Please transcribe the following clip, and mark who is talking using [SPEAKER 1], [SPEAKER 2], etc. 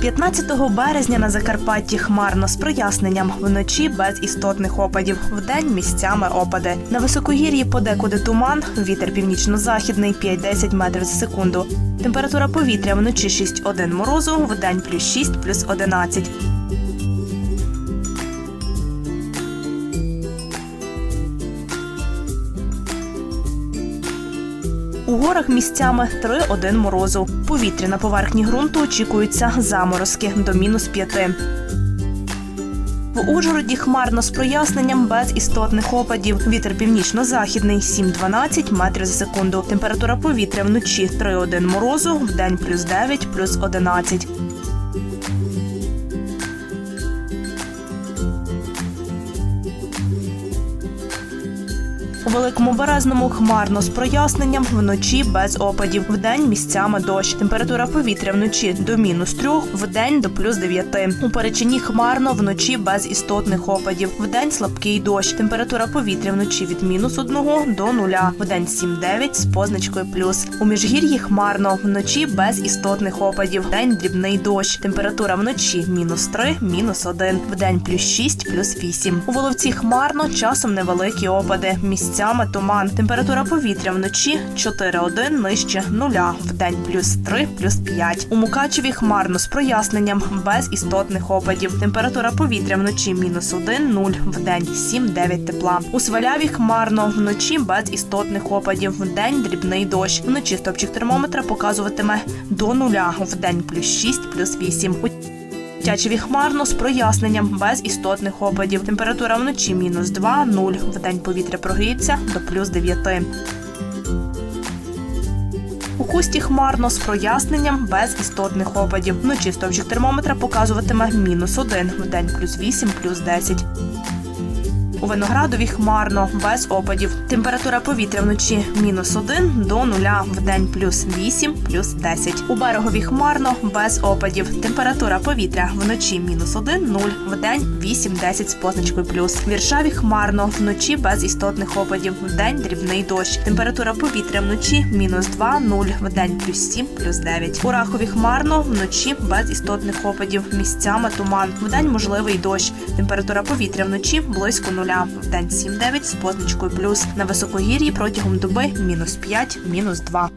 [SPEAKER 1] 15 березня на Закарпатті хмарно з проясненням, вночі без істотних опадів, вдень місцями опади. На високогір'ї подекуди туман, вітер північно-західний 5-10 метрів за секунду. Температура повітря вночі 6-1 морозу, вдень плюс 6, плюс 11. У горах місцями 3-1 морозу. Повітря на поверхні ґрунту очікуються заморозки до мінус 5. В Ужгороді хмарно з проясненням без істотних опадів. Вітер північно-західний 7-12 метрів за секунду. Температура повітря вночі 3-1 морозу, в день плюс 9, плюс 11. У великому березному хмарно з проясненням, вночі без опадів. Вдень місцями дощ. Температура повітря вночі до мінус трьох, вдень до плюс дев'яти. У перечині хмарно вночі без істотних опадів. Вдень слабкий дощ. Температура повітря вночі від мінус одного до нуля. Вдень 7-9 з позначкою плюс. У міжгір'ї хмарно вночі без істотних опадів. Вдень дрібний дощ. Температура вночі мінус 3, мінус 1. Вдень плюс 6, плюс 8. У Воловці хмарно, часом невеликі опади. Місцями туман. Температура повітря вночі 4-1 нижче нуля. Вдень плюс 3, плюс 5. У Мукачеві хмарно з проясненням, без істотних опадів. Температура повітря вночі мінус 1, 0, вдень 7-9 тепла. У Сваляві хмарно, вночі без істотних опадів. Вдень дрібний дощ. Вночі стопчик термометра показуватиме до нуля. Вдень плюс 6, плюс 8. Тячеві хмарно з проясненням, без істотних опадів. Температура вночі мінус 2, 0. Вдень повітря прогріється до плюс 9. У хусті хмарно з проясненням, без істотних опадів. Вночі стовпчик термометра показуватиме мінус 1, вдень плюс 8, плюс 10. У виноградові хмарно, без опадів. Температура повітря вночі мінус 1 до 0, вдень плюс 8, плюс 10. У берегові хмарно, без опадів. Температура повітря вночі мінус 1, 0, вдень 8-10 з позначкою плюс. В Віршаві хмарно, вночі без істотних опадів. Вдень дрібний дощ. Температура повітря вночі мінус 2, 0, вдень плюс 7, плюс 9. У Рахові хмарно, вночі без істотних опадів. Місцями туман. Вдень можливий дощ. Температура повітря вночі близько нуля. Вдень 7-9 з позначкою плюс. На високогір'ї протягом доби мінус 5, мінус 2.